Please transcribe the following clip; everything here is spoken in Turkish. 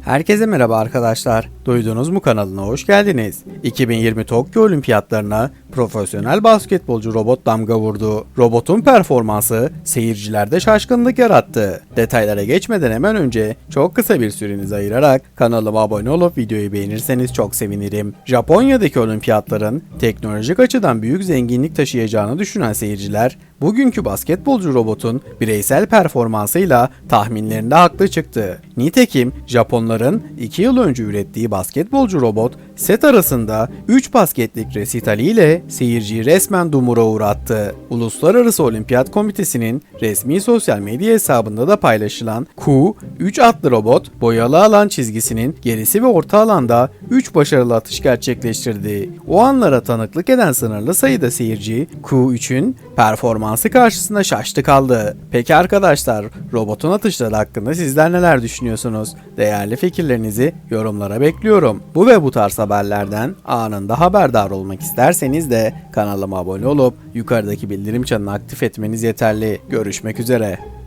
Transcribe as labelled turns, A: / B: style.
A: Herkese merhaba arkadaşlar. Duydunuz mu kanalına hoş geldiniz. 2020 Tokyo Olimpiyatlarına profesyonel basketbolcu robot damga vurdu. Robotun performansı seyircilerde şaşkınlık yarattı. Detaylara geçmeden hemen önce çok kısa bir sürenizi ayırarak kanalıma abone olup videoyu beğenirseniz çok sevinirim. Japonya'daki olimpiyatların teknolojik açıdan büyük zenginlik taşıyacağını düşünen seyirciler bugünkü basketbolcu robotun bireysel performansıyla tahminlerinde haklı çıktı. Nitekim Japonların 2 yıl önce ürettiği basketbolcu robot set arasında 3 basketlik resitaliyle seyirciyi resmen dumura uğrattı. Uluslararası Olimpiyat Komitesi'nin resmi sosyal medya hesabında da paylaşılan Q3 adlı robot boyalı alan çizgisinin gerisi ve orta alanda 3 başarılı atış gerçekleştirdi. O anlara tanıklık eden sınırlı sayıda seyirci Q3'ün performansı karşısında şaştı kaldı. Peki arkadaşlar robotun atışları hakkında sizler neler düşünüyorsunuz? Değerli fikirlerinizi yorumlara bekliyorum. Bu ve bu tarz haberlerden anında haberdar olmak isterseniz de kanalıma abone olup yukarıdaki bildirim çanını aktif etmeniz yeterli. Görüşmek üzere.